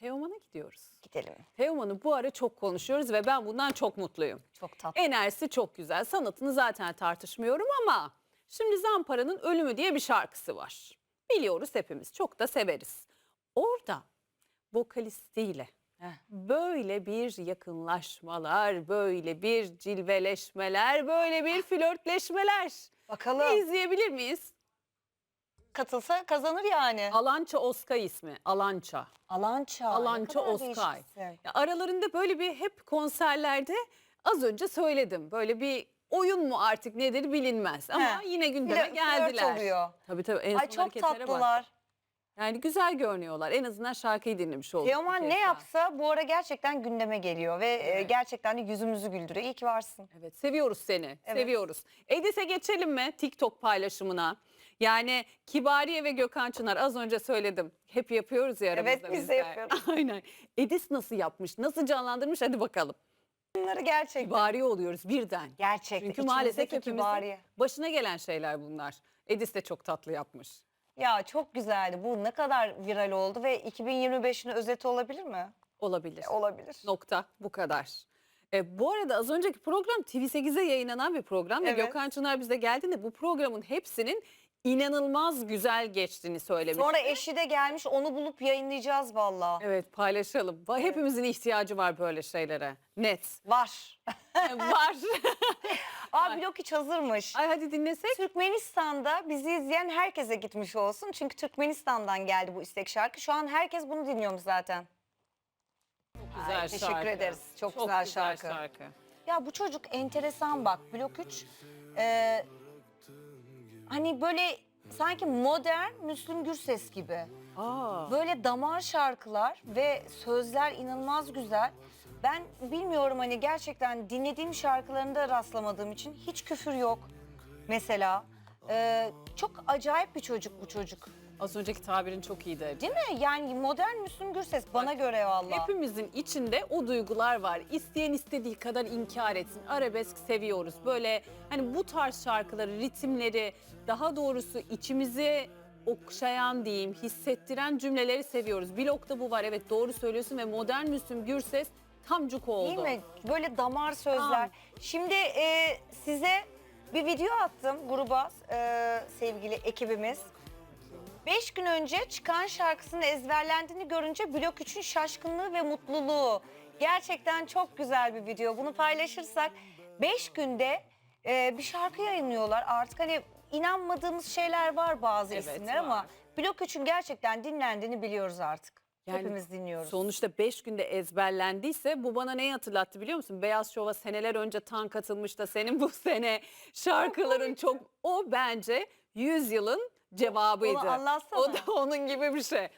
Teoman'a gidiyoruz. Gidelim. Teoman'ı bu ara çok konuşuyoruz ve ben bundan çok mutluyum. Çok tatlı. Enerjisi çok güzel. Sanatını zaten tartışmıyorum ama şimdi Zampara'nın Ölümü diye bir şarkısı var. Biliyoruz hepimiz. Çok da severiz. Orada vokalistiyle böyle bir yakınlaşmalar, böyle bir cilveleşmeler, böyle bir flörtleşmeler. Bakalım. İzleyebilir miyiz? Katılsa kazanır yani. Alança Oskay ismi. Alança. Alança. Alança Oskay. Ya aralarında böyle bir hep konserlerde az önce söyledim. Böyle bir oyun mu artık nedir bilinmez ama He. yine gündeme flört geldiler. oluyor. Tabii tabii en Ay son çok hareketlere bak. tatlılar. Yani güzel görünüyorlar. En azından şarkıyı dinlemiş olduk. Teoman bir ne daha. yapsa bu ara gerçekten gündeme geliyor ve e, gerçekten de yüzümüzü güldürüyor. İyi ki varsın. Evet seviyoruz seni. Seviyoruz. Edis'e geçelim mi TikTok paylaşımına? Yani Kibariye ve Gökhan Çınar az önce söyledim. Hep yapıyoruz ya Evet, aramızda biz de yapıyoruz. Aynen. Edis nasıl yapmış? Nasıl canlandırmış? Hadi bakalım. Bunları gerçekten. Kibariye oluyoruz birden. Gerçekten. Çünkü maalesef hepimizin kibariye. başına gelen şeyler bunlar. Edis de çok tatlı yapmış. Ya çok güzeldi. Bu ne kadar viral oldu ve 2025'in özeti olabilir mi? Olabilir. Olabilir. Nokta bu kadar. E, bu arada az önceki program TV8'de yayınlanan bir program ve Evet. Gökhan Çınar bize geldiğinde bu programın hepsinin inanılmaz güzel geçtiğini söylemiş. Sonra eşi de gelmiş onu bulup yayınlayacağız valla. Evet paylaşalım. Va- Hepimizin ihtiyacı var böyle şeylere. Net. Var. var. Aa blok hiç hazırmış. Ay hadi dinlesek. Türkmenistan'da bizi izleyen herkese gitmiş olsun. Çünkü Türkmenistan'dan geldi bu istek şarkı. Şu an herkes bunu dinliyormuş zaten. Güzel Ay, teşekkür şarkı. ederiz. Çok güzel şarkı. Ya bu çocuk enteresan bak. Blok 3 e, hani böyle sanki modern Müslüm Gürses gibi. Aa, Böyle damar şarkılar ve sözler inanılmaz güzel. Ben bilmiyorum hani gerçekten dinlediğim şarkılarında rastlamadığım için hiç küfür yok mesela. Ee, çok acayip bir çocuk bu çocuk. Az önceki tabirin çok iyiydi. Değil mi? Yani modern Müslüm Gürses bana göre valla. Hepimizin içinde o duygular var. İsteyen istediği kadar inkar etsin. Arabesk seviyoruz. Böyle hani bu tarz şarkıları, ritimleri, daha doğrusu içimizi okşayan diyeyim, hissettiren cümleleri seviyoruz. Blokta bu var. Evet doğru söylüyorsun ve modern Müslüm Gürses tam cuk oldu. Değil mi? Böyle damar sözler. Şimdi e, size bir video attım gruba e, sevgili ekibimiz. Beş gün önce çıkan şarkısının ezberlendiğini görünce Blok 3'ün şaşkınlığı ve mutluluğu. Gerçekten çok güzel bir video. Bunu paylaşırsak beş günde e, bir şarkı yayınlıyorlar. Artık hani inanmadığımız şeyler var bazı Evet, isimler var. ama Blok 3'ün gerçekten dinlendiğini biliyoruz artık. Yani Hepimiz dinliyoruz. Sonuçta 5 günde ezberlendiyse bu bana neyi hatırlattı biliyor musun? Beyaz Şov'a seneler önce tank atılmış da senin bu sene şarkıların çok... O bence 100 yılın cevabıydı. Onu anlatsana. O da onun gibi bir şey.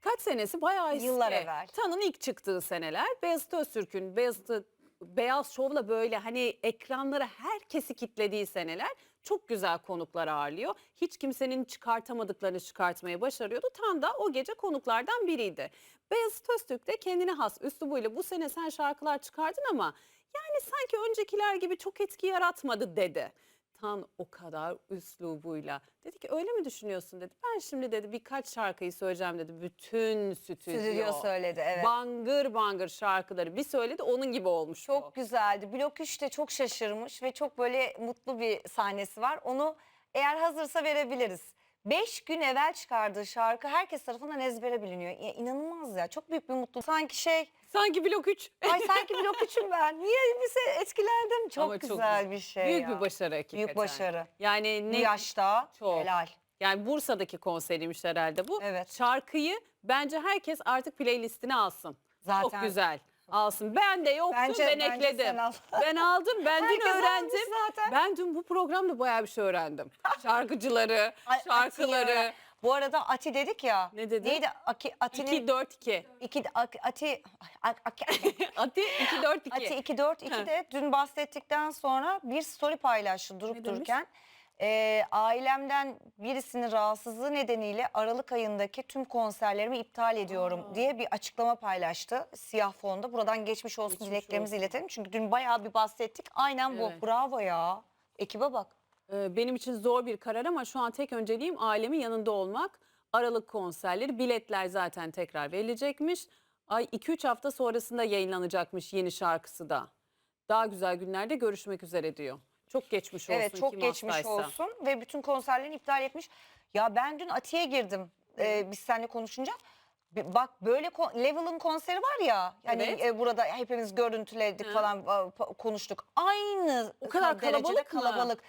Kaç senesi? Bayağı eski. Yıllar evvel. Tan'ın ilk çıktığı seneler. Beyazıt Öztürk'ün Beyazıt Beyaz Şov'la böyle hani ekranlara herkesi kitlediği seneler çok güzel konuklar ağırlıyor. Hiç kimsenin çıkartamadıklarını çıkartmayı başarıyordu. Tan da o gece konuklardan biriydi. Beyazıt Öztürk de kendine has üslubuyla bu sene sen şarkılar çıkardın ama yani sanki öncekiler gibi çok etki yaratmadı dedi. Tan o kadar üslubuyla. Dedi ki öyle mi düşünüyorsun dedi. Ben şimdi dedi birkaç şarkıyı söyleyeceğim dedi. Bütün stüdyo. Stüdyo söyledi evet. Bangır bangır şarkıları bir söyledi onun gibi olmuş Çok bu. güzeldi. Blok 3 de çok şaşırmış ve çok böyle mutlu bir sahnesi var. Onu eğer hazırsa verebiliriz. Beş gün evvel çıkardığı şarkı herkes tarafından ezbere biliniyor. Ya, inanılmaz ya. Çok büyük bir mutluluk. Sanki şey, Sanki blok 3. ay sanki blok 3'üm ben. Niye bize etkilendim? Çok Ama çok güzel bir şey Büyük ya. bir başarı hakikaten. Büyük başarı. Yani Bu ne yaşta Çok. helal. yani Bursa'daki konseriymiş herhalde bu. Evet. Şarkıyı bence herkes artık playlistine alsın. Zaten. Çok güzel. Alsın. Ben de yoktu Bence- ben bence ekledim. sen al. Ben aldım. Ben dün Herkes almış öğrendim. zaten. Ben dün bu programda bayağı bir şey öğrendim. Şarkıcıları, Ay, şarkıları. Ati'yi- Bu arada Ati dedik ya. Ne dedi? Neydi? Aki, Ati'nin 2 4 2. iki, Ati, Ati, Ati, Ati 2 4 2. Ati 242 de dün bahsettikten sonra bir story paylaştı durup Ne demiş? dururken. Ee, ailemden birisinin rahatsızlığı nedeniyle Aralık ayındaki tüm konserlerimi iptal ediyorum diye bir açıklama paylaştı siyah fonda. Buradan geçmiş olsun Geçmiş dileklerimizi olsun. iletelim. Çünkü dün bayağı bir bahsettik. Aynen Evet. bu. Bravo ya. Ekibe bak. Benim için zor bir karar ama şu an tek önceliğim ailemin yanında olmak. Aralık konserleri biletler zaten tekrar verilecekmiş. Ay 2-3 hafta sonrasında yayınlanacakmış yeni şarkısı da. Daha güzel günlerde görüşmek üzere diyor. Çok geçmiş olsun Evet çok kim geçmiş hastaysa. olsun ve bütün konserlerini iptal etmiş. Ya ben dün Atiye girdim e, biz seninle konuşunca. Bak böyle ko- Level'ın konseri var ya hani Evet. e, burada hepimiz görüntüledik falan e, pa- konuştuk. Aynı O kadar kalabalık mı? kalabalık.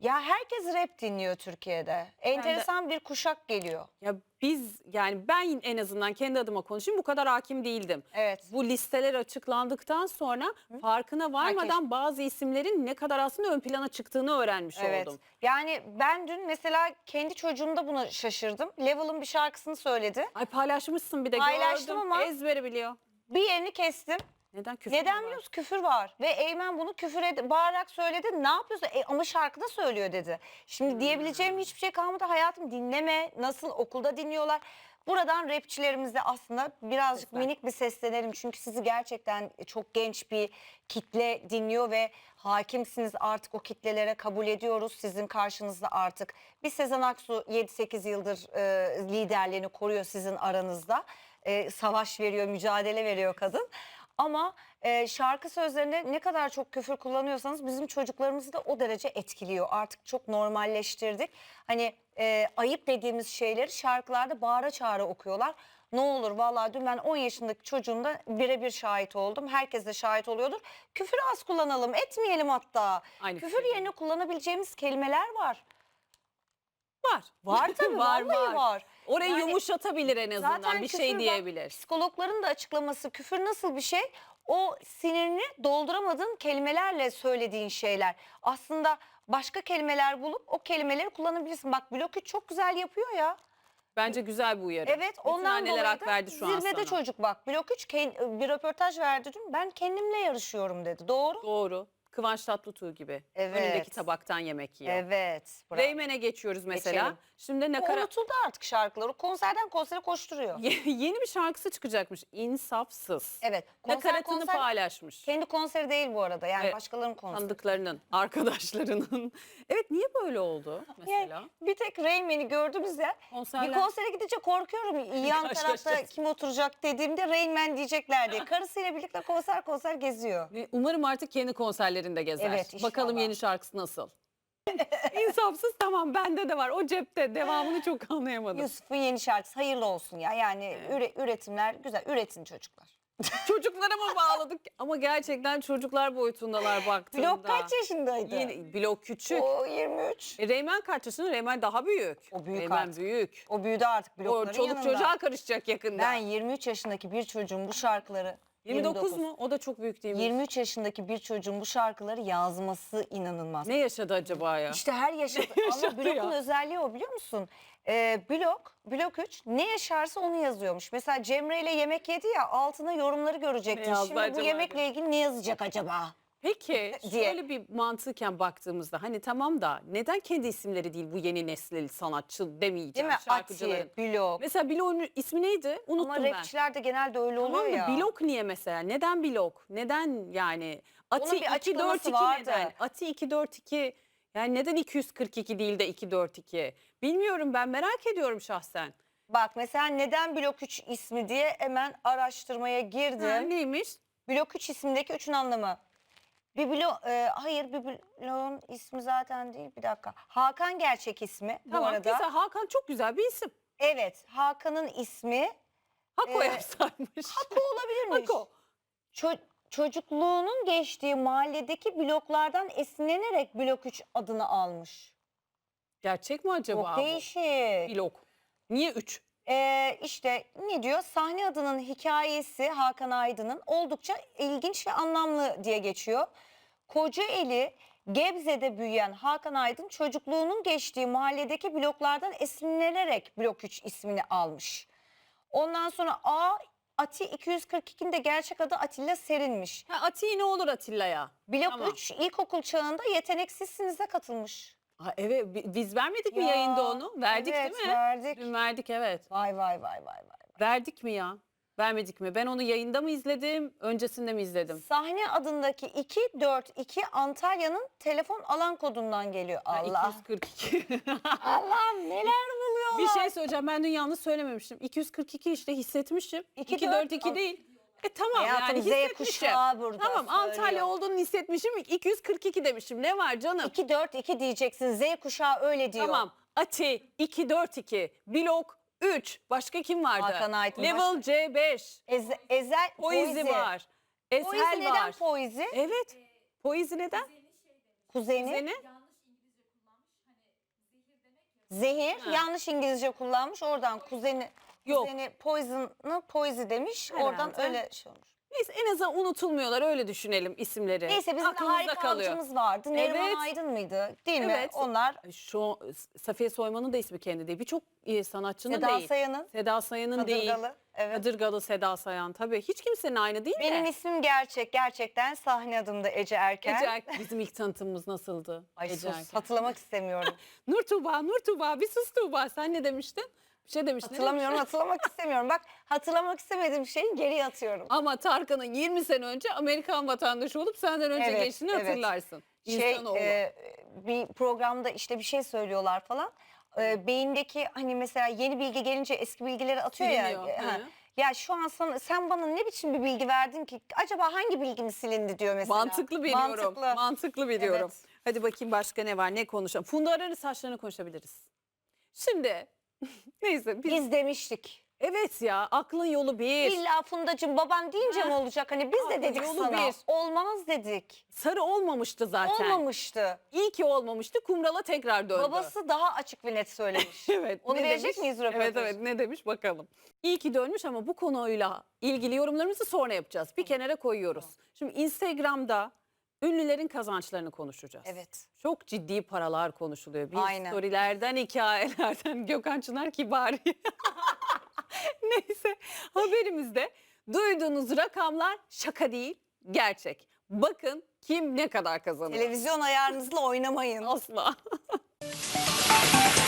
Ya herkes rap dinliyor Türkiye'de. Enteresan bir kuşak geliyor. Ya biz yani ben en azından kendi adıma konuşayım bu kadar hakim değildim. Evet. Bu listeler açıklandıktan sonra farkına varmadan bazı isimlerin ne kadar aslında ön plana çıktığını öğrenmiş Evet. oldum. Yani ben dün mesela kendi çocuğumda buna şaşırdım. Level'ın bir şarkısını söyledi. Ay paylaşmışsın bir de Paylaştım gördüm. ama- Ezbere biliyor. Bir yerini kestim. Neden küfür Neden var? Küfür var. Ve Eymen bunu küfür ed- bağırarak söyledi. Ne yapıyorsun? E, ama şarkıda söylüyor dedi. Şimdi Hmm. diyebileceğim hiçbir şey kalmadı. Hayatım dinleme. Nasıl okulda dinliyorlar. Buradan rapçilerimize aslında birazcık Seslen. minik bir seslenelim. Çünkü sizi gerçekten çok genç bir kitle dinliyor ve hakimsiniz artık o kitlelere kabul ediyoruz. Sizin karşınızda artık. Bir Sezen Aksu 7-8 yıldır e, liderliğini koruyor sizin aranızda. E, savaş veriyor, mücadele veriyor kadın. Ama e, şarkı sözlerinde ne kadar çok küfür kullanıyorsanız bizim çocuklarımızı da o derece etkiliyor. Artık çok normalleştirdik. Hani e, ayıp dediğimiz şeyleri şarkılarda bağıra çağıra okuyorlar. Ne olur vallahi dün ben 10 yaşındaki çocuğumda birebir şahit oldum. Herkes de şahit oluyordur. Küfür az kullanalım, etmeyelim hatta. Aynı Küfür fikirdeyim. yerine kullanabileceğimiz kelimeler var. Var. Var tabii vallahi var. Orayı Yani yumuşatabilir en azından Zaten bir küfür şey bak, diyebilir. Psikologların da açıklaması küfür nasıl bir şey? O sinirini dolduramadığın kelimelerle söylediğin şeyler. Aslında başka kelimeler bulup o kelimeleri kullanabilirsin. Bak Blok 3 çok güzel yapıyor ya. Bence güzel bir uyarı. Evet Bütün ondan anneler dolayı hak da verdi şu an zirvede sana. çocuk bak. Blok 3 ken- bir röportaj verdi dün. Ben kendimle yarışıyorum dedi. Doğru. Doğru. Kıvanç Tatlıtuğ gibi. Evet. Önündeki tabaktan yemek yiyor. Evet. bravo. Reymen'e geçiyoruz mesela. Geçelim. Şimdi O nakarat unutuldu artık şarkıları. Konserden konsere koşturuyor. yeni bir şarkısı çıkacakmış. İnsafsız. Evet. Konser, Nakaratını konser, paylaşmış. kendi konseri değil bu arada. Yani Evet, başkalarının konseri. Tanıdıklarının, arkadaşlarının. Evet niye böyle oldu mesela? Yani bir tek Rain gördünüz ya. Konserler. Bir konsere gidince korkuyorum yan tarafta Karşılaşacağız. kim oturacak dediğimde Rain Man diyecekler diye. Karısıyla birlikte konser konser geziyor. Ve Umarım artık kendi konserlerinde gezer. Evet, inşallah. Bakalım yeni şarkısı nasıl? İnsafsız tamam bende de var. O cepte devamını çok anlayamadım. Yusuf'un yeni şarkısı hayırlı olsun ya. Yani üre- üretimler güzel. Üretin çocuklar. Çocuklara mı bağladık? Ama gerçekten çocuklar boyutundalar baktığında. Blok kaç yaşındaydı? Yeni, blok küçük. O 23. E, Reymen kaç yaşında? Reymen daha büyük. O büyük Reymen artık. büyük. O büyüdü artık O blokların çoluk yanında. çocuğa karışacak yakında. Ben 23 yaşındaki bir çocuğun bu şarkıları 29, mu? O da çok büyük değil mi? 23 yaşındaki bir çocuğun bu şarkıları yazması inanılmaz. Ne yaşadı acaba ya? İşte her yaşadı. Ama yaşadı blokun ya? özelliği o biliyor musun? Ee, blok, blok 3 ne yaşarsa onu yazıyormuş. Mesela Cemre ile yemek yedi ya altına yorumları görecektin. Şimdi bu yemekle ilgili ne yazacak acaba? Peki diye. şöyle bir mantıken baktığımızda hani tamam da neden kendi isimleri değil bu yeni nesil sanatçı Değil demeyeceğim mi? şarkıcıların. Ati, blok. Mesela Bilok'un ismi neydi? Unuttum Ama ben. rapçiler de genelde öyle oluyor Tamam da ya. Bilok niye mesela? Neden Bilok? Neden yani? Ati bir 242 açıklaması vardı. neden? Ati 242 yani neden 242 değil de 242? Bilmiyorum ben merak ediyorum şahsen. Bak mesela neden blok 3 ismi diye hemen araştırmaya girdim. Ha, neymiş? Blok 3 ismindeki üçün anlamı. Bir blok, e, hayır bir bloğun ismi zaten değil bir dakika. Hakan gerçek ismi bu Tamam arada. güzel Hakan çok güzel bir isim. Evet Hakan'ın ismi Hako Ee, yapsaymış. Hako olabilirmiş. Hako. Ço- çocukluğunun geçtiği mahalledeki bloklardan esinlenerek blok 3 adını almış. Gerçek mi acaba Çok bu? değişik. Bilok. Niye 3? Ee, işte ne diyor? Sahne adının hikayesi Hakan Aydın'ın oldukça ilginç ve anlamlı diye geçiyor. Kocaeli Gebze'de büyüyen Hakan Aydın çocukluğunun geçtiği mahalledeki bloklardan esinlenerek blok 3 ismini almış. Ondan sonra A Ati 242'nin de gerçek adı Atilla Serin'miş. Ha, Ati ne olur Atilla'ya? Blok Tamam. 3 ilkokul çağında yeteneksizsinize katılmış. Ha, evet bi- biz vermedik mi Ya, yayında onu? Verdik evet, değil mi? verdik. Dün verdik evet. Vay vay vay vay vay. Verdik mi ya? Vermedik mi? Ben onu yayında mı izledim, öncesinde mi izledim? Sahne adındaki 242 Antalya'nın telefon alan kodundan geliyor. Ha, Allah. 242. Allah'ım neler buluyor diyorlar. Bir şey söyleyeceğim ben dün yanlış söylememiştim. 242 işte hissetmişim. 2, 242 değil. E tamam Hayatım, yani Z hissetmişim. kuşağı burada Tamam Antalya söylüyor. olduğunu hissetmişim. 242 demişim. Ne var canım? 2 4 2 diyeceksin. Z kuşağı öyle diyor. Tamam. Ati 242. Blok 3. Başka kim vardı? Hakan Aydın, Level başka- C5. Ez- ezel Poizi var. Esel Poizi neden var. poizi? Evet. Poizi neden? Kuzeni. Kuzeni. Zehir. Ha. Yanlış İngilizce kullanmış. Oradan kuzeni. Yok. Kuzeni poison'ı poizi demiş. Herhalde. Oradan öyle şey olmuş. Neyse en azından unutulmuyorlar öyle düşünelim isimleri. Neyse bizim Aklımızda harika kalıyor. avcımız vardı. Neriman Evet. Aydın mıydı? Değil mi? Evet. Onlar Şu Safiye Soyman'ın da ismi kendi değil. Birçok e, sanatçının Seda değil. Sayan'ın. Seda Sayan'ın değil. Kadırgalı. Evet. Kadırgalı Seda Sayan tabii. Hiç kimsenin aynı değil Benim de. ismim gerçek. Gerçekten sahne adım da Ece Erken. Ece Erk- bizim ilk tanıtımımız nasıldı? Ay Ece sus Erken. hatırlamak istemiyorum. Nur Tuğba, Nur Tuğba bir sus Tuğba. Sen ne demiştin? Bir şey demiştin. ne Hatırlamıyorum hatırlamak istemiyorum. Bak hatırlamak istemediğim şeyi geriye atıyorum. Ama Tarkan'ın 20 sene önce Amerikan vatandaşı olup senden önce Evet, geçtiğini evet. hatırlarsın. şey İnsanoğlu. e, bir programda işte bir şey söylüyorlar falan. E, beyindeki hani mesela yeni bilgi gelince eski bilgileri atıyor Siliniyor, ya. Ha. hı. Ya şu an sana, sen bana ne biçim bir bilgi verdin ki? Acaba hangi bilgim silindi diyor mesela. Mantıklı biliyorum. Mantıklı. Mantıklı biliyorum. Evet. Hadi bakayım başka ne var? Ne konuşalım? Funda Arar'ın saçlarını konuşabiliriz. Şimdi neyse biz, Biz demiştik. evet ya aklın yolu bir. İlla Fundacığım baban deyince mi olacak? Hani biz de dedik yolu sana. bir. Olmaz dedik. Sarı olmamıştı zaten. Olmamıştı. İyi ki olmamıştı. Kumrala tekrar döndü. Babası daha açık ve net söylemiş. Evet. Onu ne verecek demiş? miyiz Evet röportajı? evet ne demiş bakalım. İyi ki dönmüş ama bu konuyla ilgili yorumlarımızı sonra yapacağız. Bir kenara koyuyoruz. Şimdi Instagram'da ünlülerin kazançlarını konuşacağız. evet. Çok ciddi paralar konuşuluyor. Bir Aynen. storylerden, hikayelerden Gökhan Çınar Kibari. Neyse haberimizde duyduğunuz rakamlar şaka değil, gerçek. Bakın kim ne kadar kazanıyor. Televizyon ayarınızla oynamayın. Asla.